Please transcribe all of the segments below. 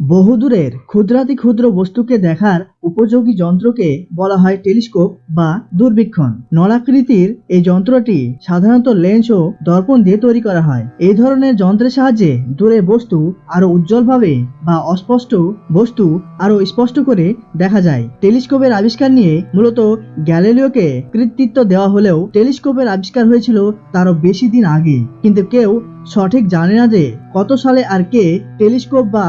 বহুদূরের ক্ষুদ্রাতি ক্ষুদ্র বস্তুকে দেখার উপযোগী যন্ত্রকে বলা হয় টেলিস্কোপ বা দূরবীক্ষণ। নলাকৃতির এই যন্ত্রটি সাধারণত লেন্স ও দর্পণ দিয়ে তৈরি করা হয়। এই ধরনের যন্ত্রের সাহায্যে দূরের বস্তু আরও উজ্জ্বলভাবে বা অস্পষ্ট বস্তু আরও স্পষ্ট করে দেখা যায়। টেলিস্কোপের আবিষ্কার নিয়ে মূলত গ্যালিলিওকে কৃতিত্ব দেওয়া হলেও টেলিস্কোপের আবিষ্কার হয়েছিল তারও বেশি দিন আগে। কিন্তু কেউ সঠিক জানে না যে কত সালে আর কে টেলিস্কোপ বা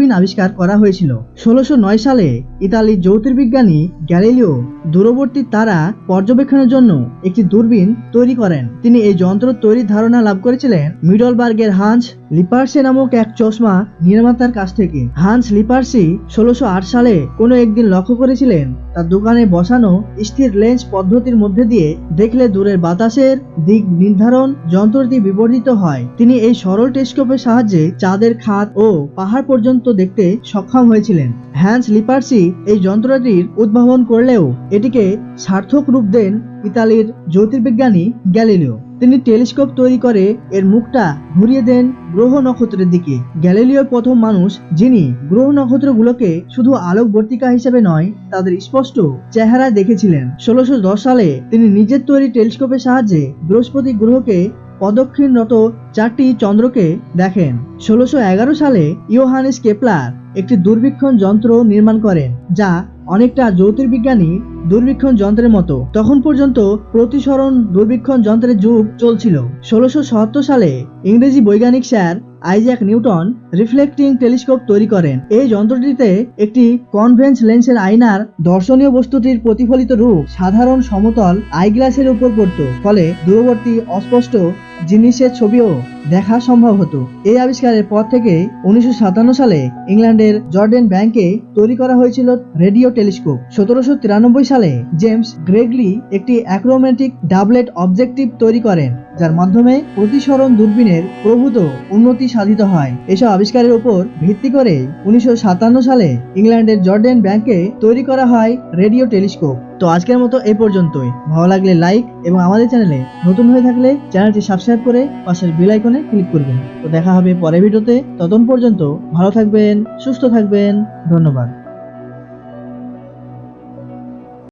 দূরবীন আবিষ্কার করা হয়েছিল। ষোলোশো নয় সালে ইতালির জ্যোতির্বিজ্ঞানী গ্যালিলিও দূরবর্তী তারা পর্যবেক্ষণের জন্য একটি দূরবীন তৈরি করেন। তিনি এই যন্ত্র তৈরির ধারণা লাভ করেছিলেন মিডলবার্গের হান্স লিপার্সে নামক এক চশমা নির্মাতার কাছ থেকে। হান্স লিপার্সি ষোলোশো সালে কোনো একদিন লক্ষ্য করেছিলেন, তার দোকানে বসানো স্থির লেন্স পদ্ধতির মধ্যে দিয়ে দেখলে দূরের বাতাসের দিক নির্ধারণ যন্ত্রটি বিবর্ধিত হয়। তিনি এই সরল টেলিস্কোপের সাহায্যে চাঁদের খাত ও পাহাড় পর্যন্ত দেখতে সক্ষম হয়েছিলেন। হ্যান্স লিপার্সি এই যন্ত্রটির উদ্ভাবন করলেও এটিকে সার্থক রূপ দেন ইতালির জ্যোতির্বিজ্ঞানী গ্যালিলিও। তিনি টেলিস্কোপ তৈরি করে এর মুখটা ঘুরিয়ে দেন গ্রহ নক্ষত্রের দিকে। গ্যালিলিও প্রথম মানুষ, যিনি গ্রহ নক্ষত্রগুলোকে শুধু আলোকবর্তিকা হিসেবে নয়, তাদের স্পষ্ট চেহারা দেখেছিলেন। ষোলোশো সালে তিনি নিজের তৈরি টেলিস্কোপের সাহায্যে বৃহস্পতি গ্রহকে প্রদক্ষিণরত চারটি চন্দ্রকে দেখেন। ষোলোশো সালে ইয়োহানেস কেপলার একটি দূরবীক্ষণ যন্ত্র নির্মাণ করেন, যা অনেকটা জ্যোতির্বিজ্ঞানী দূরবীক্ষণ যন্ত্রের মতো। তখন পর্যন্ত প্রতিসরণ দূরবীক্ষণ যন্ত্রের যুগ চলছিল। ষোলোশো সালে ইংরেজি বৈজ্ঞানিক sir Isaac Newton reflecting telescope তৈরি করেন। এই যন্ত্রটিতে একটি কনভেন্স লেন্সের আয়নার দর্শনীয় বস্তুটির প্রতিফলিত রূপ সাধারণ সমতল আইগ্লাসের উপর পড়ত, ফলে দূরবর্তী অস্পষ্ট জিনিসের ছবিও দেখা সম্ভব হতো। এই আবিষ্কারের পর থেকে উনিশশো সাতান্ন সালে ইংল্যান্ডের জর্ডেন ব্যাংকে তৈরি করা হয়েছিল রেডিও টেলিস্কোপ। সতেরোশো তিরানব্বই সালে জেমস গ্রেগলি একটি অ্যাক্রোমেটিক ডাবলেট অবজেক্টিভ তৈরি করেন, যার মাধ্যমে প্রতিসরণ দূরবীনের প্রভূত উন্নতি সাধিত হয়। এসব আবিষ্কারের উপর ভিত্তি করে উনিশশো সাতান্ন সালে ইংল্যান্ডের জর্ডেন ব্যাংকে তৈরি করা হয় রেডিও টেলিস্কোপ। তো আজকের মতো এই পর্যন্তই। ভালো লাগলে লাইক এবং আমাদের চ্যানেলে নতুন হয়ে থাকলে চ্যানেলটি সাবস্ক্রাইব করে পাশের বেল আইকনে ক্লিক করবেন। তো দেখা হবে পরের ভিডিওতে। ততক্ষণ পর্যন্ত ভালো থাকবেন, সুস্থ থাকবেন। ধন্যবাদ।